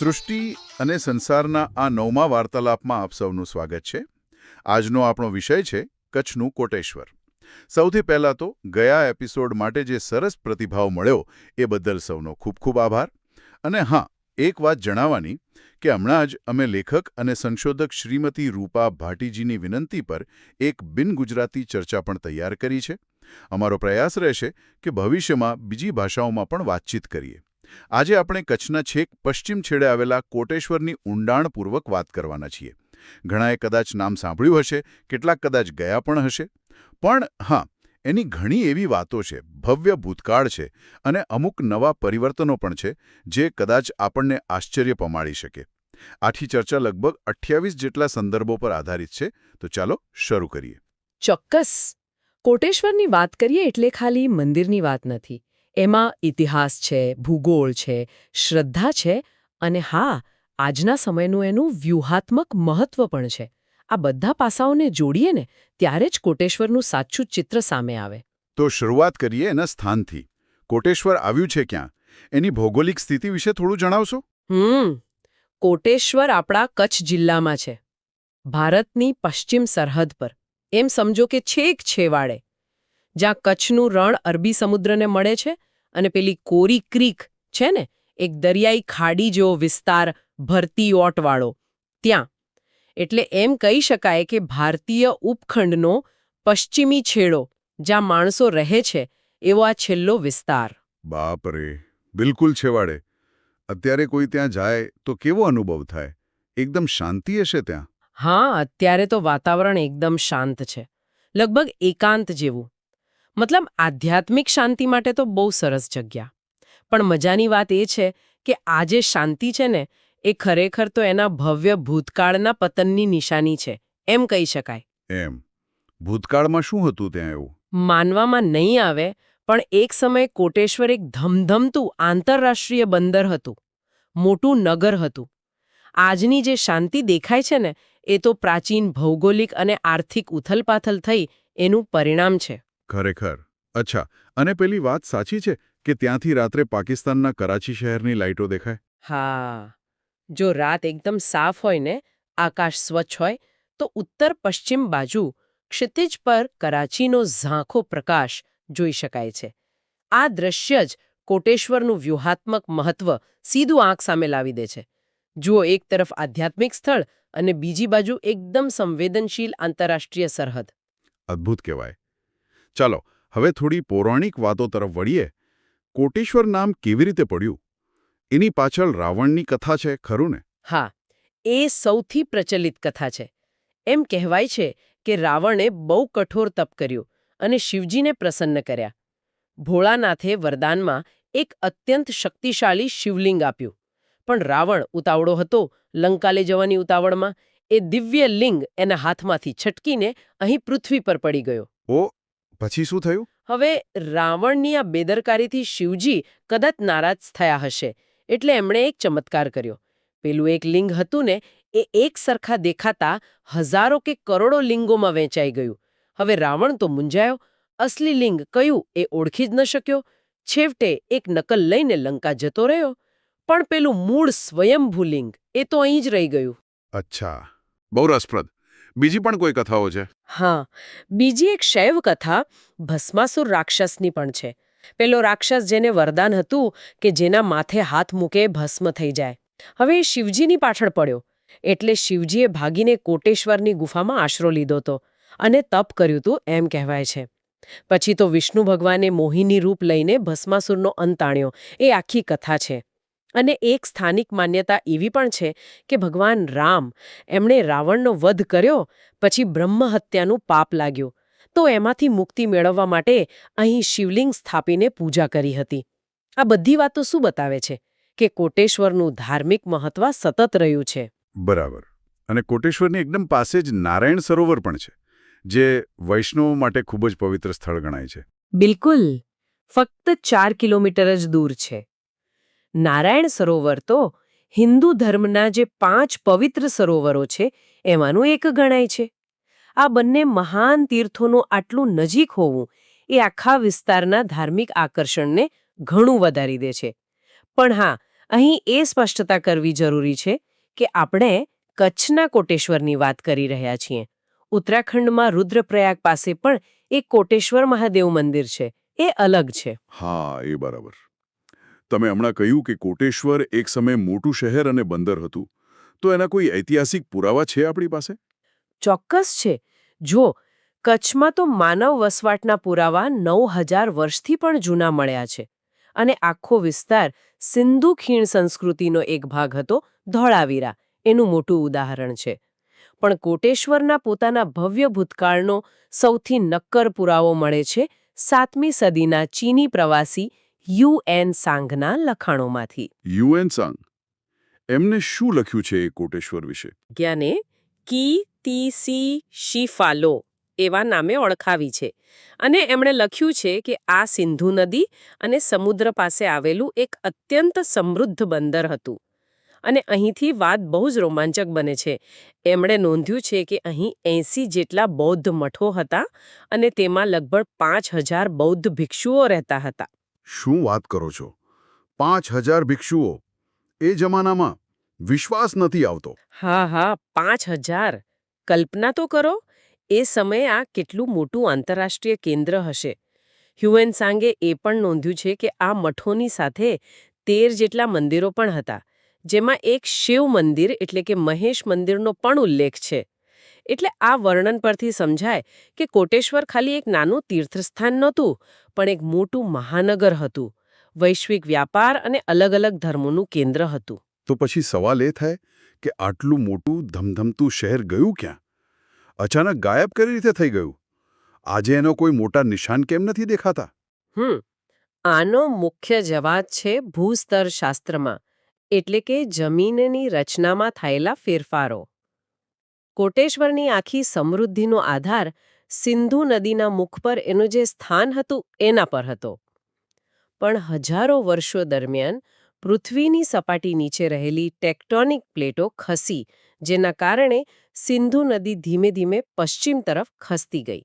સૃષ્ટિ અને સંસારના આ નવમા વાર્તાલાપમાં આપ સૌનું સ્વાગત છે. આજનો આપણો વિષય છે કચ્છનું કોટેશ્વર. સૌથી પહેલાં તો ગયા એપિસોડ માટે જે સરસ પ્રતિભાવ મળ્યો એ બદલ સૌનો ખૂબ ખૂબ આભાર. અને હા, એક વાત જણાવવાની કે હમણાં જ અમે લેખક અને સંશોધક શ્રીમતી રૂપા ભાટીજીની વિનંતી પર એક બિન ગુજરાતી ચર્ચા પણ તૈયાર કરી છે. અમારો પ્રયાસ રહેશે કે ભવિષ્યમાં બીજી ભાષાઓમાં પણ વાતચીત કરીએ. આજે આપણે કચ્છના છેક પશ્ચિમ છેડે આવેલા કોટેશ્વરની ઊંડાણપૂર્વક વાત કરવાના છીએ. ઘણાએ કદાચ નામ સાંભળ્યું હશે, કેટલાક કદાચ ગયા પણ હશે. પણ હા, એની ઘણી એવી વાતો છે, ભવ્ય ભૂતકાળ છે અને અમુક નવા પરિવર્તનો પણ છે, જે કદાચ આપણને આશ્ચર્ય પમાડી શકે. આથી ચર્ચા લગભગ અઠ્યાવીસ જેટલા સંદર્ભો પર આધારિત છે, તો ચાલો શરૂ કરીએ. ચોક્કસ. કોટેશ્વરની વાત કરીએ એટલે ખાલી મંદિરની વાત નથી. એમાં ઇતિહાસ છે ભૂગોળ છે શ્રદ્ધા છે અને હા આજના સમયનું એનું વ્યૂહાત્મક મહત્વ પણ છે. આ બધા પાસાઓને જોડીએ ને ત્યારે જ કોટેશ્વરનું સાચું ચિત્ર સામે આવે. તો શરૂઆત કરીએ એના સ્થાનથી. કોટેશ્વર આવ્યું છે ક્યાં? એની ભૌગોલિક સ્થિતિ વિશે થોડું જણાવશો? હમ કોટેશ્વર આપણા કચ્છ જિલ્લામાં છે. ભારતની પશ્ચિમ સરહદ પર. એમ સમજો કે છેક છેવાડે. જ્યાં કચ્છનું રણ અરબી સમુદ્રને મળે છે અને પેલી કોરી ક્રીક છે ને એક દરિયાઈ ખાડી જેવો વિસ્તાર ભરતી ઓટવાળો. ત્યાં. એટલે એમ કહી શકાય કે ભારતીય ઉપખંડનો પશ્ચિમી છેડો જ્યાં માણસો રહે છે એવો આ છેલ્લો વિસ્તાર. બાપરે બિલકુલ છેવાડે અત્યારે કોઈ ત્યાં જાય તો કેવો અનુભવ થાય? એકદમ શાંતિ હશે ત્યાં? હા અત્યારે તો વાતાવરણ એકદમ શાંત છે. લગભગ એકાંત જેવું. મતલબ આધ્યાત્મિક શાંતિ માટે તો બહુ સરસ જગ્યા. પણ મજાની વાત એ છે કે આ જે શાંતિ છે ને એ ખરેખર તો એના ભવ્ય ભૂતકાળના પતનની નિશાની છે. એમ કહી શકાય. એમ. ભૂતકાળમાં શું હતું ત્યાં એવું? માનવામાં નહીં આવે પણ એક સમયે કોટેશ્વર એક ધમધમતું આંતરરાષ્ટ્રીય બંદર હતું. મોટું નગર હતું. આજની જે શાંતિ દેખાય છે ને એ તો પ્રાચીન ભૌગોલિક અને આર્થિક ઉથલપાથલ થઈ એનું પરિણામ છે. ખરેખર. અચ્છા અને પેલી વાત સાચી છે કે ત્યાંથી રાત્રે પાકિસ્તાનના કરાચી શહેરની લાઇટો દેખાય? હા. જો રાત એકદમ સાફ હોય ને આકાશ સ્વચ્છ હોય તો ઉત્તર પશ્ચિમ બાજુ ક્ષિતિજ પર કરાચીનો ઝાંખો પ્રકાશ જોઈ શકાય છે. આ દ્રશ્ય જ કોટેશ્વરનું વ્યૂહાત્મક મહત્વ સીધું આંખ સામે લાવી દે છે. જુઓ એક તરફ આધ્યાત્મિક સ્થળ અને બીજી બાજુ એકદમ સંવેદનશીલ આંતરરાષ્ટ્રીય સરહદ. અદ્ભુત કહેવાય. ચાલો હવે થોડી પૌરાણિક વાતો તરફ વળીએ. કોટેશ્વર નામ કેવી રીતે પડ્યું? એની પાછળ રાવણની કથા છે ખરું ને? હા એ સૌથી પ્રચલિત કથા છે. એમ કહેવાય છે કે રાવણે બહુ કઠોર તપ કર્યું અને શિવજીને પ્રસન્ન કર્યા. ભોળાનાથે વરદાનમાં એક અત્યંત શક્તિશાળી શિવલિંગ આપ્યું. પણ રાવણ ઉતાવળો હતો લંકાલે જવાની ઉતાવળમાં. એ દિવ્ય લિંગ એના હાથમાંથી છટકીને અહીં પૃથ્વી પર પડી ગયો. ઓ પછી શું થયું? હવે રાવણની આ બેદરકારીથી શિવજી કદાચ નારાજ થયા હશે એટલે એમણે એક ચમત્કાર કર્યો. પેલું એક લિંગ હતું ને એ એક સરખા દેખાતા હજારો કે કરોડો લિંગોમાં વહેંચાઈ ગયું. હવે રાવણ તો મૂંઝાયો. અસલી લિંગ કયું એ ઓળખી જ ન શક્યો. છેવટે એક નકલ લઈને લંકા જતો રહ્યો. પણ પેલું મૂળ સ્વયંભૂ લિંગ એ તો અહીં જ રહી ગયું. અચ્છા. બહુ રસપ્રદ. બીજી પણ કોઈ કથાઓ છે? હા, બીજી એક શૈવ કથા ભસ્માસુર રાક્ષસની પણ છે. પેલો રાક્ષસ જેને વરદાન હતું કે જેના માથે હાથ મૂકે ભસ્મ થઈ જાય. હવે એ શિવજીની પાછળ પડ્યો. એટલે શિવજીએ ભાગીને કોટેશ્વરની ગુફામાં આશરો લીધો હતો અને તપ કર્યું હતું એમ કહેવાય છે. પછી તો વિષ્ણુ ભગવાને મોહિની રૂપ લઈને ભસ્માસુરનો અંત આણ્યો. એ આખી કથા છે. અને એક સ્થાનિક માન્યતા એવી પણ છે કે ભગવાન રામ એમણે રાવણનો વધ કર્યો પછી બ્રહ્મ હત્યાનું પાપ લાગ્યું. તો એમાંથી મુક્તિ મેળવવા માટે અહીં શિવલિંગ સ્થાપીને પૂજા કરી હતી. આ બધી વાતો શું બતાવે છે? કે કોટેશ્વરનું ધાર્મિક મહત્વ સતત રહ્યું છે. બરાબર. અને કોટેશ્વરની એકદમ પાસે જ નારાયણ સરોવર પણ છે જે વૈષ્ણવો માટે ખૂબ જ પવિત્ર સ્થળ ગણાય છે. બિલકુલ. ફક્ત ચાર કિલોમીટર જ દૂર છે. નારાયણ સરોવર તો હિન્દુ ધર્મના જે પાંચ પવિત્ર સરોવરો છે, એમાંનું એક ગણાય છે. આ બંને મહાન તીર્થોનું આટલું નજીક હોવું એ આખા વિસ્તારના ધાર્મિક આકર્ષણને ઘણું વધારી દે છે. પણ હા, અહીં એ સ્પષ્ટતા કરવી જરૂરી છે કે આપણે કચ્છના કોટેશ્વરની વાત કરી રહ્યા છીએ. ઉત્તરાખંડમાં રુદ્રપ્રયાગ પાસે પણ એક કોટેશ્વર મહાદેવ મંદિર છે, એ અલગ છે. હા, એ બરાબર. તમે હમણાં કહ્યું કે કોટેશ્વર એક સમયે મોટું શહેર અને બંદર હતું. તો એના કોઈ ઐતિહાસિક પુરાવા છે આપણી પાસે? ચોક્કસ છે. જો, કચ્છમાં તો માનવ વસવાટના પુરાવા નવ હજાર વર્ષથી પણ જૂના મળ્યા છે અને આખો વિસ્તાર સિંધુ ખીણ સંસ્કૃતિનો એક ભાગ હતો ધોળાવીરા, એનું મોટું ઉદાહરણ છે. પણ કોટેશ્વરના પોતાના ભવ્ય ભૂતકાળનો સૌથી નક્કર પુરાવો મળે છે સાતમી સદીના ચીની પ્રવાસી યુ એન સાંગના લખાણોમાંથી. Hiuen Tsang. એમને શું લખ્યું છે એ કોટેશ્વર વિશે? જ્ઞાને કી તી સી શિફાલો એવા નામે ઓળખાવી છે. અને એમણે લખ્યું છે કે આ સિંધુ નદી અને સમુદ્ર પાસે આવેલું એક અત્યંત સમૃદ્ધ બંદર હતું. અને અહીંથી વાત બહુ જ રોમાંચક બને છે. એમણે નોંધ્યું છે કે અહીં એંસી જેટલા બૌદ્ધ મઠો હતા અને તેમાં લગભગ પાંચ હજાર બૌદ્ધ ભિક્ષુઓ રહેતા હતા. શું વાત કરો છો? પાંચ હજાર ભિક્ષુઓ. એ જમાનામાં વિશ્વાસ નથી આવતો. હા હા, પાંચ હજાર. કલ્પના તો કરો, એ સમયે આ કેટલું મોટું આંતરરાષ્ટ્રીય કેન્દ્ર હશે. હ્યુએન સાંગે એ પણ નોંધ્યું છે કે આ મઠોની સાથે તેર જેટલા મંદિરો પણ હતા, જેમાં એક શિવ મંદિર એટલે કે મહેશ મંદિરનો પણ ઉલ્લેખ છે. એટલે આ વર્ણન પરથી સમજાય કે કોટેશ્વર ખાલી એક નાનું તીર્થસ્થાન નહોતું પણ એક મોટું મહાનગર હતું. વૈશ્વિક વ્યાપાર અને અલગ અલગ ધર્મોનું કેન્દ્ર હતું. તો પછી સવાલ એ થાય કે આટલું મોટું ધમધમતું શહેર ગયું ક્યાં? અચાનક ગાયબ કઈ રીતે થઈ ગયું? આજે એનો કોઈ મોટા નિશાન કેમ નથી દેખાતા? હમ આનો મુખ્ય જવાબ છે ભૂસ્તરશાસ્ત્રમાં એટલે કે જમીનની રચનામાં થયેલા ફેરફારો. કોટેશ્વરની આખી સમૃદ્ધિનો આધાર સિંધુ નદીના મુખ પર એનું જે સ્થાન હતું એના પર હતો. પણ હજારો વર્ષો દરમિયાન પૃથ્વીની સપાટી નીચે રહેલી ટેક્ટોનિક પ્લેટો ખસી, જેના કારણે સિંધુ નદી ધીમે ધીમે પશ્ચિમ તરફ ખસતી ગઈ.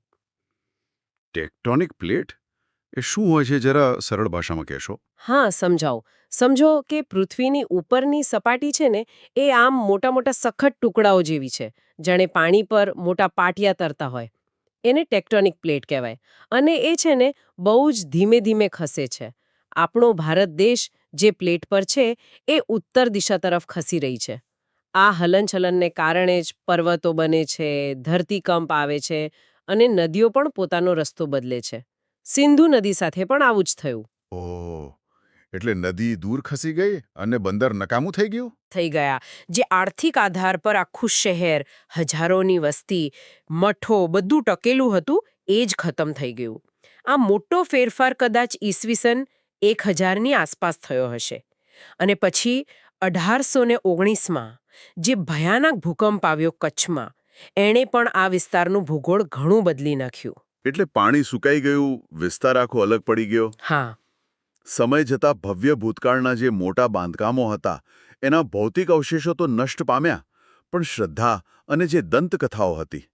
Tectonic plate? શું હોય છે? જરા સરળ ભાષામાં કહેશો. હા, સમજાવો. સમજો કે પૃથ્વીની ઉપરની સપાટી છે ને, એ આમ મોટા મોટા સખત ટુકડાઓ જેવી છે. જાણે પાણી પર મોટા પાટિયા તરતા હોય. એને ટેક્ટોનિક પ્લેટ કહેવાય. અને એ છે ને, બહુ જ ધીમે ધીમે ખસે છે. આપણો ભારત દેશ જે પ્લેટ પર છે, એ ઉત્તર દિશા તરફ ખસી રહી છે. આ હલનચલનને કારણે જ પર્વતો બને છે, ધરતીકંપ આવે છે અને નદીઓ પણ પોતાનો રસ્તો બદલે છે. સિંધુ નદી સાથે પણ આવું જ થયું. ઓહ એટલે નદી દૂર ખસી ગઈ અને બંદર નકામું થઈ ગયું? થઈ ગયા. જે આર્થિક આધાર પર આખું શહેર હજારોની વસ્તી મઠો બધું ટકેલું હતું એ જ ખતમ થઈ ગયું. આ મોટો ફેરફાર કદાચ ઈસવીસન એક હજારની આસપાસ થયો હશે. અને પછી અઢારસો ને ઓગણીસમાં જે ભયાનક ભૂકંપ આવ્યો કચ્છમાં એણે પણ આ વિસ્તારનું ભૂગોળ ઘણું બદલી નાખ્યું. એટલે પાણી સુકાઈ ગયું વિસ્તાર આખો અલગ પડી ગયો. હા. સમય જતાં ભવ્ય ભૂતકાળના જે મોટા બાંધકામો હતા એના ભૌતિક અવશેષો તો નષ્ટ પામ્યા પણ શ્રદ્ધા અને જે દંતકથાઓ હતી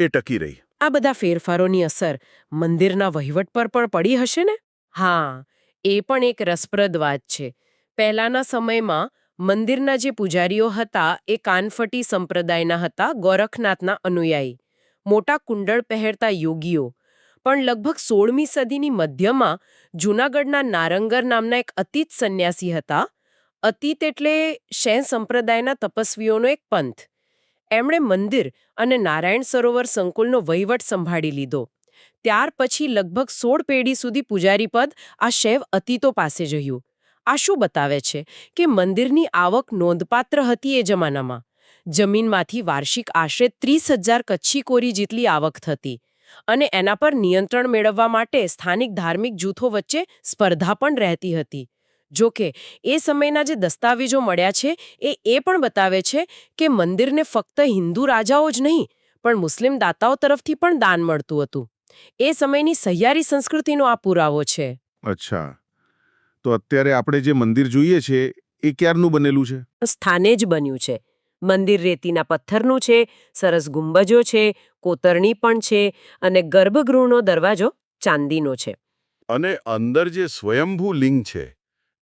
એ ટકી રહી. આ બધા ફેરફારોની અસર મંદિરના વહીવટ પર પણ પડી હશે ને? હા એ પણ એક રસપ્રદ વાત છે. પહેલાના સમયમાં મંદિરના જે પૂજારીઓ હતા એ કાનફટી સંપ્રદાયના હતા ગોરખનાથના અનુયાયી. મોટા કુંડળ પહેરતા યોગીઓ. પણ લગભગ સોળમી સદીની મધ્યમાં જૂનાગઢના નારંગર નામના એક અતીત સંન્યાસી હતા. અતીત એટલે શૈન સંપ્રદાયના તપસ્વીઓનો એક પંથ. એમણે મંદિર અને નારાયણ સરોવર સંકુલનો વહીવટ સંભાળી લીધો. ત્યાર પછી લગભગ સોળ પેઢી સુધી પૂજારી પદ આ શૈવ અતીતો પાસે જયું. આ શું બતાવે છે કે મંદિરની આવક નોંધપાત્ર હતી એ જમાનામાં? જમીનમાંથી વાર્ષિક આશરે ત્રીસ હજાર કચ્છી કોરી જેટલી આવક થતી અને એના પર નિયંત્રણ મેળવવા માટે સ્થાનિક ધાર્મિક જૂથો વચ્ચે સ્પર્ધા પણ રહેતી હતી. જો કે એ સમયના જે દસ્તાવેજો મળ્યા છે એ એ પણ બતાવે છે કે મંદિરને ફક્ત હિન્દુ રાજાઓ જ નહીં પણ મુસ્લિમ દાતાઓ તરફથી પણ દાન મળતું હતું. એ સમયની સહિયારી સંસ્કૃતિનો આ પુરાવો છે. અચ્છા. તો અત્યારે આપણે જે મંદિર જોઈએ છે એ ક્યારનું બનેલું છે? સ્થાને જ બન્યું છે. મંદિર રેતીના પથ્થરનું છે સરસ ગુંબજો છે કોતરણી પણ છે અને ગર્ભગૃહનો દરવાજો ચાંદીનો છે. અને અંદર જે સ્વયંભૂ લિંગ છે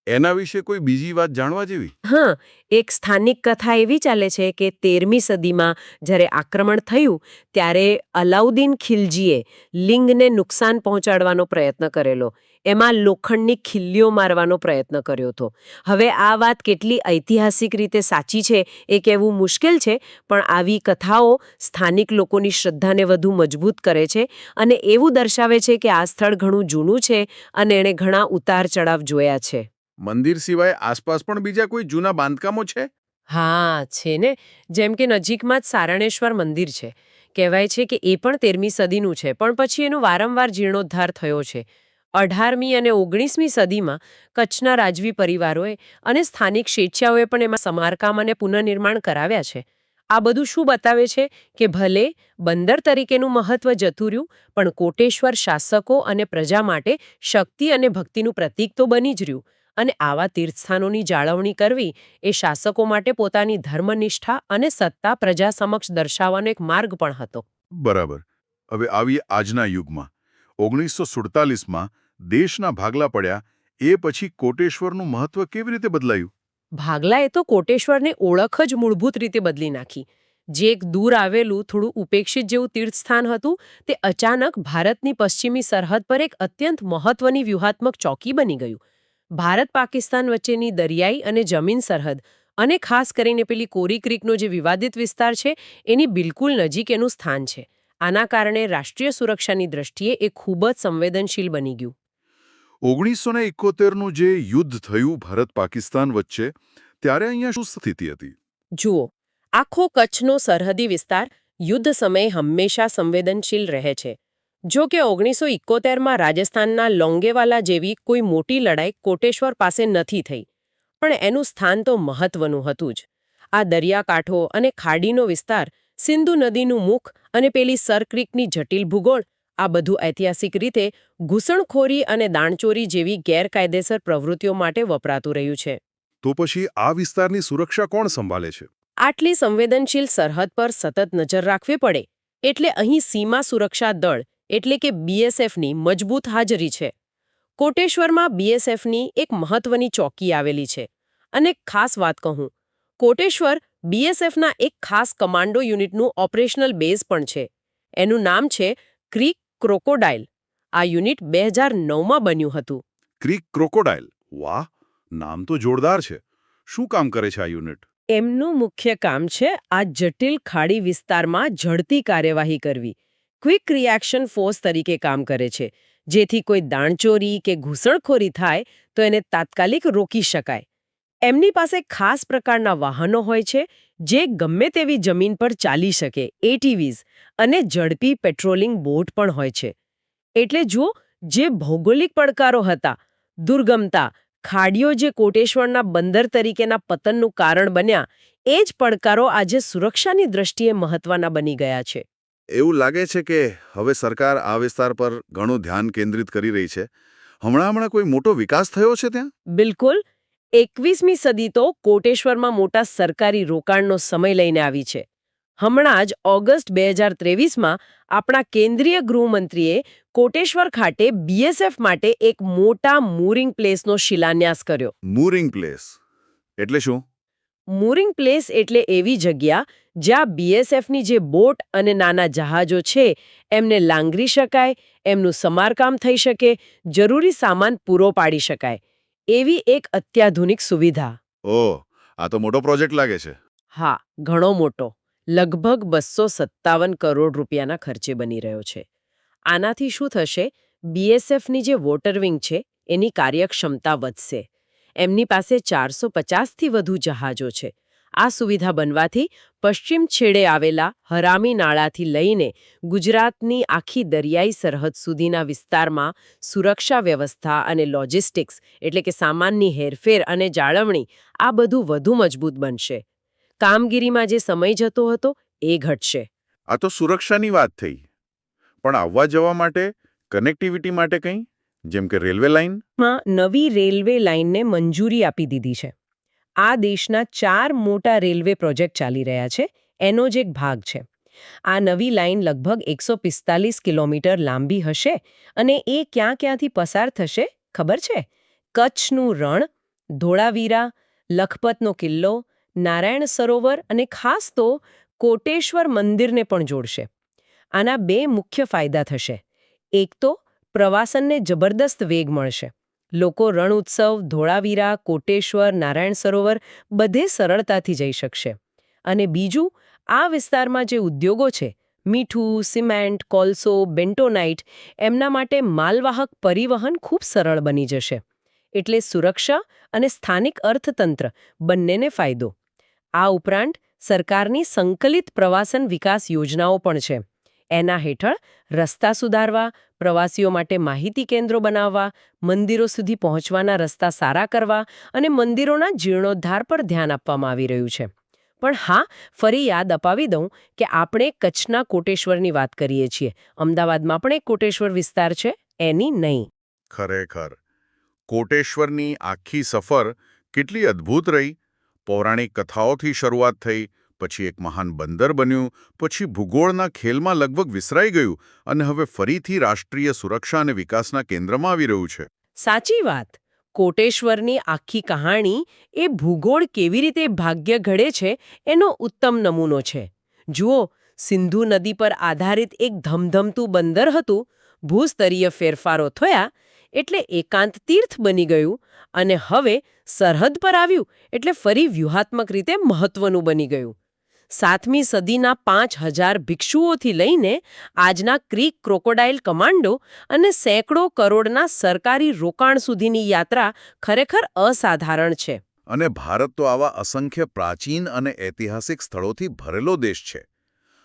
એના વિશે કોઈ બીજી વાત જાણવા જેવી? હા એક સ્થાનિક કથા એવી ચાલે છે કે તેરમી સદીમાં જ્યારે આક્રમણ થયું ત્યારે અલાઉદ્દીન ખિલજીએ લિંગને નુકસાન પહોંચાડવાનો પ્રયત્ન કરેલો. એમાં લોખંડની ખિલ્લીઓ મારવાનો પ્રયત્ન કર્યો હતો. હવે આ વાત કેટલી ઐતિહાસિક રીતે સાચી છે એ કહેવું મુશ્કેલ છે પણ આવી કથાઓ સ્થાનિક લોકોની શ્રદ્ધાને વધુ મજબૂત કરે છે અને એવું દર્શાવે છે કે આ સ્થળ ઘણું જૂનું છે અને એણે ઘણા ઉતાર ચડાવ જોયા છે. મંદિર સિવાય આસપાસ પણ બીજા કોઈ જૂના બાંધકામો છે? હા છે ને. જેમ કે નજીકમાં જ સારણેશ્વર મંદિર છે. કહેવાય છે કે એ પણ તેરમી સદીનું છે પણ પછી એનો વારંવાર જીર્ણોદ્ધાર થયો છે. અઢારમી અને ઓગણીસમી સદીમાં કચ્છના રાજવી પરિવારોએ અને સ્થાનિક સ્વેચ્છાઓએ પણ એમાં સમારકામ અને પુનઃનિર્માણ કરાવ્યા છે. આ બધું શું બતાવે છે કે ભલે બંદર તરીકેનું મહત્વ જતું રહ્યું, પણ કોટેશ્વર શાસકો અને પ્રજા માટે શક્તિ અને ભક્તિનું પ્રતીક તો બની જ રહ્યું અને આવા તીર્થસ્થાનોની જાળવણી કરવી એ શાસકો માટે પોતાની ધર્મનિષ્ઠા અને સત્તા પ્રજા સમક્ષ દર્શાવવાનો એક માર્ગ પણ હતો. બરાબર. હવે આવી આજના યુગમાં. ઓગણીસો સુડતાલીસમાં દેશના ભાગલા પડ્યા, એ પછી કોટેશ્વરનું મહત્વ કેવી રીતે બદલાયું? ભાગલાએ તો કોટેશ્વરને ઓળખ જ મૂળભૂત રીતે બદલી નાખી. જે એક દૂર આવેલું, થોડું ઉપેક્ષિત જેવું તીર્થસ્થાન હતું, તે અચાનક ભારતની પશ્ચિમી સરહદ પર એક અત્યંત મહત્વની વ્યૂહાત્મક ચોકી બની ગયું. ભારત પાકિસ્તાન વચ્ચેની દરિયાઈ અને જમીન સરહદ અને ખાસ કરીને પેલી કોરી ક્રીકનો જે વિવાદિત વિસ્તાર છે, એની બિલકુલ નજીક એનું સ્થાન છે. આના કારણે રાષ્ટ્રીય સુરક્ષાની દ્રષ્ટિએ એ ખૂબ જ સંવેદનશીલ બની ગયું. ઓગણીસો ને એકોતેરનું જે યુદ્ધ થયું ભારત પાકિસ્તાન વચ્ચે ત્યારે અહીંયા શું સ્થિતિ હતી? જુઓ આખો કચ્છનો સરહદી વિસ્તાર યુદ્ધ સમયે હંમેશા સંવેદનશીલ રહે છે. જો કે ઓગણીસો ઇકોતેરમાં રાજસ્થાનના લોંગેવાલા જેવી કોઈ મોટી લડાઈ કોટેશ્વર પાસે નથી થઈ પણ એનું સ્થાન તો મહત્વનું હતું જ. આ દરિયાકાંઠો અને ખાડીનો વિસ્તાર સિંધુ નદીનું મુખ અને પેલી સરક્રીકની જટિલ ભૂગોળ આ બધું ઐતિહાસિક રીતે ઘૂસણખોરી અને દાણચોરી જેવી ગેરકાયદેસર પ્રવૃત્તિઓ માટે વપરાતું રહ્યું છે. તો પછી આ વિસ્તારની સુરક્ષા કોણ સંભાળે છે? આટલી સંવેદનશીલ સરહદ પર સતત નજર રાખવી પડે એટલે અહીં સીમા સુરક્ષા દળ એટલે કે બીએસએફની મજબૂત હાજરી છે. કોટેશ્વરમાં બીએસએફની એક મહત્વની ચોકી આવેલી છે. અને ખાસ વાત કહું કોટેશ્વર બીએસએફના એક ખાસ કમાન્ડો યુનિટનું ઓપરેશનલ બેઝ પણ છે. એનું નામ છે ક્રીક ક્રોકોડાઇલ. આ યુનિટ બે હજાર નવમાં બન્યું હતું. Creek crocodile? વાહ! નામ તો જોરદાર છે. શું કામ કરે છે આ યુનિટ? એમનું મુખ્ય કામ છે આ જટિલ ખાડી વિસ્તારમાં ઝડપી કાર્યવાહી કરવી. ક્વિક રિએક્શન ફોર્સ તરીકે કામ કરે છે. જેથી કોઈ દાણચોરી કે ઘૂસણખોરી થાય તો એને તાત્કાલિક રોકી શકાય. એમની પાસે ખાસ પ્રકારના વાહનો હોય છે જે ગમે તેવી જમીન પર ચાલી શકે એટીવીઝ અને ઝડપી પેટ્રોલિંગ બોટ પણ હોય છે. એટલે જુઓ જે ભૌગોલિક પડકારો હતા દુર્ગમતા ખાડીઓ જે કોટેશ્વરના બંદર તરીકેના પતનનું કારણ બન્યા એ જ પડકારો આજે સુરક્ષાની દ્રષ્ટિએ મહત્વના બની ગયા છે. એવું લાગે છે કે હવે સરકાર આ વિસ્તાર પર ઘણું ધ્યાન કેન્દ્રિત કરી રહી છે. હમણાં હમણાં કોઈ મોટો વિકાસ થયો છે ત્યાં? બિલકુલ. એકવીસમી સદી તો કોટેશ્વરમાં મોટા સરકારી રોકાણનો સમય લઈને આવી છે. હમણાં જ ઓગસ્ટ બે હજાર ત્રેવીસમાં આપણા કેન્દ્રીય ગૃહમંત્રીએ કોટેશ્વર ખાતે બીએસએફ માટે એક મોટા મૂરિંગ પ્લેસનો શિલાન્યાસ કર્યો. Mooring place. એટલે શું? મૂરિંગ પ્લેસ એટલે એવી જગ્યા જ્યાં બીએસએફની જે બોટ અને નાના જહાજો છે એમને લાંગરી શકાય એમનું સમારકામ થઈ શકે જરૂરી સામાન પૂરો પાડી શકાય. એવી એક અત્યાધુનિક સુવિધા. ઓહ આ તો મોટો પ્રોજેક્ટ લાગે છે. હા ઘણો મોટો. લગભગ બસો સત્તાવન કરોડ રૂપિયાના ખર્ચે બની રહ્યો છે. આનાથી શું થશે? બીએસએફની જે વોટર વિંગ છે એની કાર્યક્ષમતા વધશે. એમની પાસે ચારસો પચાસથી વધુ જહાજો છે. આ સુવિધા બનવાથી પશ્ચિમ છેડે આવેલા હરામી નાળાથી લઈને ગુજરાતની આખી દરિયાઈ સરહદ સુધીના વિસ્તારમાં સુરક્ષા વ્યવસ્થા અને લોજિસ્ટિક્સ એટલે કે સામાનની હેરફેર અને જાળવણી આ બધું વધુ મજબૂત બનશે. કામગીરીમાં જે સમય જતો હતો એ ઘટશે. આ તો સુરક્ષાની વાત થઈ. પણ આવવા જવા માટે કનેક્ટિવિટી માટે કંઈ? જેમ કે રેલવે લાઇન નવી રેલવે લાઇનને મંજૂરી આપી દીધી છે. આ દેશના ચાર મોટા રેલવે પ્રોજેક્ટ ચાલી રહ્યા છે, એનો જ એક ભાગ છે. આ નવી લાઇન લગભગ એકસો પિસ્તાલીસ કિલોમીટર લાંબી હશે અને એ ક્યાં ક્યાંથી પસાર થશે, ખબર છે? કચ્છનું રણ, ધોળાવીરા, લખપતનો કિલ્લો, નારાયણ સરોવર અને ખાસ તો કોટેશ્વર મંદિરને પણ જોડશે. આના બે મુખ્ય ફાયદા થશે. એક તો પ્રવાસનને જબરદસ્ત વેગ મળશે. લોકો રણ ઉત્સવ, ધોળાવીરા, કોટેશ્વર, નારાયણ સરોવર બધે સરળતાથી જઈ શકશે. અને બીજું, આ વિસ્તારમાં જે ઉદ્યોગો છે, મીઠું, સિમેન્ટ, કોલસો, બેન્ટોનાઇટ, એમના માટે માલવાહક પરિવહન ખૂબ સરળ બની જશે. એટલે સુરક્ષા અને સ્થાનિક અર્થતંત્ર બંનેને ફાયદો. આ ઉપરાંત, સરકારની સંકલિત પ્રવાસન વિકાસ યોજનાઓ પણ છે. એના હેઠળ રસ્તા સુધારવા પ્રવાસીઓ માટે માહિતી કેન્દ્રો બનાવવા, મંદિરો સુધી પહોંચવાના રસ્તા સારા કરવા અને મંદિરોના જીર્ણોદ્ધાર પર ધ્યાન આપવામાં આવી રહ્યું છે. પણ હા, ફરી યાદ અપાવી દઉં કે આપણે કચ્છના કોટેશ્વરની વાત કરીએ છીએ. અમદાવાદમાં પણ એક કોટેશ્વર વિસ્તાર છે, એની નહીં. ખરેખર. કોટેશ્વરની આખી સફર કેટલી અદ્ભુત રહી. પૌરાણિક કથાઓથી શરૂઆત થઈ પછી એક મહાન બંદર બન્યું, પછી ભૂગોળના ખેલમાં લગભગ વિસરાઈ ગયું અને હવે ફરીથી રાષ્ટ્રીય સુરક્ષા અને વિકાસના કેન્દ્રમાં આવી રહ્યું છે. સાચી વાત. કોટેશ્વરની આખી કહાણી એ ભૂગોળ કેવી રીતે ભાગ્ય ઘડે છે એનો ઉત્તમ નમૂનો છે. જુઓ, સિંધુ નદી પર આધારિત એક ધમધમતું બંદર હતું, ભૂસ્તરીય ફેરફારો થયા, એટલે એકાંત તીર્થ બની ગયું અને હવે સરહદ પર આવ્યું, એટલે ફરી વ્યૂહાત્મક રીતે મહત્વનું બની ગયું. સાતમી સદીના પાંચ હજાર ભિક્ષુઓથી લઈને આજના ક્રીક ક્રોકોડાઇલ કમાન્ડો અને સેંકડો કરોડના સરકારી રોકાણ સુધીની યાત્રા ખરેખર અસાધારણ છે. અને ભારત તો આવા અસંખ્ય પ્રાચીન અને ઐતિહાસિક સ્થળોથી ભરેલો દેશ છે.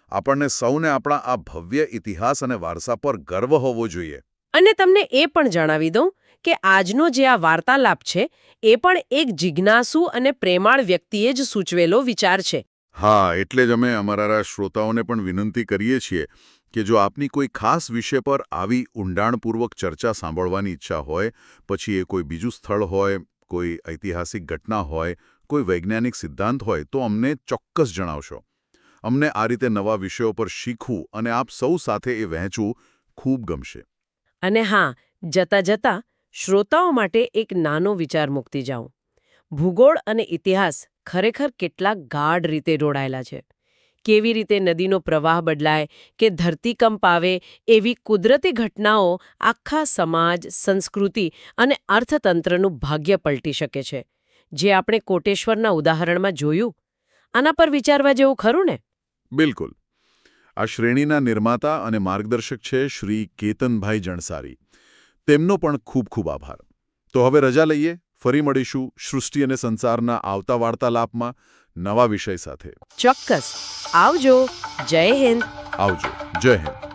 આપણને સૌને આપણા આ ભવ્ય ઇતિહાસ અને વારસા પર ગર્વ હોવો જોઈએ. અને તમને એ પણ જણાવી દઉં કે આજનો જે આ વાર્તાલાપ છે એ પણ એક જિજ્ઞાસુ અને પ્રેમાળ વ્યક્તિએ જ સૂચવેલો વિચાર છે. હા, એટલે જ અમે અમારા શ્રોતાઓને પણ વિનંતી કરીએ છીએ કે જો આપની કોઈ ખાસ વિષય પર આવી ઊંડાણપૂર્વક ચર્ચા સાંભળવાની ઈચ્છા હોય, પછી એ કોઈ બીજું સ્થળ હોય, કોઈ ઐતિહાસિક ઘટના હોય, કોઈ વૈજ્ઞાનિક સિદ્ધાંત હોય, તો અમને ચોક્કસ જણાવશો. અમને આ રીતે નવા વિષયો પર શીખવું અને આપ સૌ સાથે એ વહેંચવું ખૂબ ગમશે. અને હા, જતા જતા શ્રોતાઓ માટે એક નાનો વિચાર મૂકતી જાઉં. ભૂગોળ અને ઇતિહાસ ખરેખર કેટલાક ગાઢ રીતે જોડાયેલા છે. કેવી રીતે નદીનો પ્રવાહ બદલાય, કે ધરતીકંપ આવે, એવી કુદરતી ઘટનાઓ આખા સમાજ, સંસ્કૃતિ અને અર્થતંત્રનું ભાગ્ય પલટી શકે છે. જે આપણે કોટેશ્વરના ઉદાહરણમાં જોયું? આના પર વિચારવા જેવું ખરું ને? બિલકુલ. આ શ્રેણીના નિર્માતા અને માર્ગદર્શક છે શ્રી કેતનભાઈ જણસારી. તેમનો પણ ખૂબ ખૂબ આભાર. તો હવે રજા લઈએ? ફરી મળીશું સૃષ્ટિ અને સંસારના આવતા વાર્તાલાપમાં નવા વિષય સાથે. ચોક્કસ. આવજો. જય હિન્દ. આવજો. જય હિન્દ.